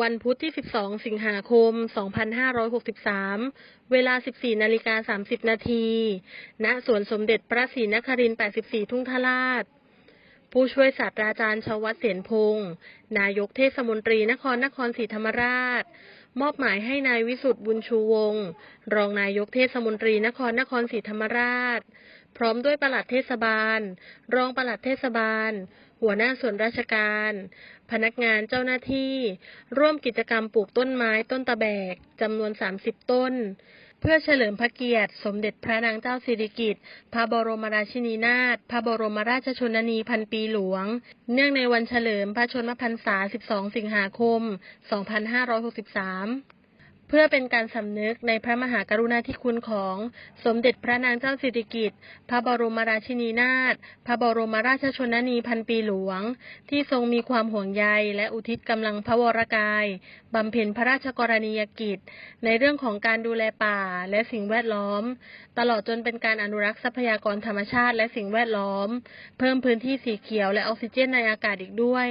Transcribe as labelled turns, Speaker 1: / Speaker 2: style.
Speaker 1: วันพุธที่ 12 สิงหาคม 2563 เวลา 14 นาฬิกา 30 นาที ณ สวนสมเด็จพระศรีนครินทร์ 84 ทุ่งทราชผู้ช่วยศาสตราจารย์ชวัฒน์เสนพงศ์นายกเทศมนตรีนครนครศรีธรรมราช มอบหมายให้นายวิสุทธ์บุญชูวงศ์รองนายกเทศมนตรีนครนครศรีธรรมราช พร้อมด้วยปลัดเทศบาล รองปลัดเทศบาล หัวหน้าส่วนราชการ พนักงานเจ้าหน้าที่ ร่วมกิจกรรมปลูกต้นไม้ต้นตะแบกจำนวน 30 ต้น เพื่อเฉลิมพระเกียรติ สมเด็จพระนางเจ้าสิริกิติ์ พระบรมราชินีนาถ พระบรมราชชนนีพันปีหลวง เนื่องในวันเฉลิมพระชนมพรรษา 12 สิงหาคม 2563 พื่อเป็นการสำนึกในพระมหากรุณาธิคุณของสมเด็จพระนางเจ้าสิริกิติ์ พระบรมราชินีนาถ พระบรมราชชนนีพันปีหลวง ที่ทรงมีความห่วงใยและอุทิศกำลังพระวรกายบำเพ็ญพระราชกรณียกิจ ในเรื่องของการดูแลป่าและสิ่งแวดล้อม ตลอดจนเป็นการอนุรักษ์ทรัพยากรธรรมชาติและสิ่งแวดล้อม เพิ่มพื้นที่สีเขียวและออกซิเจนในอากาศอีกด้วย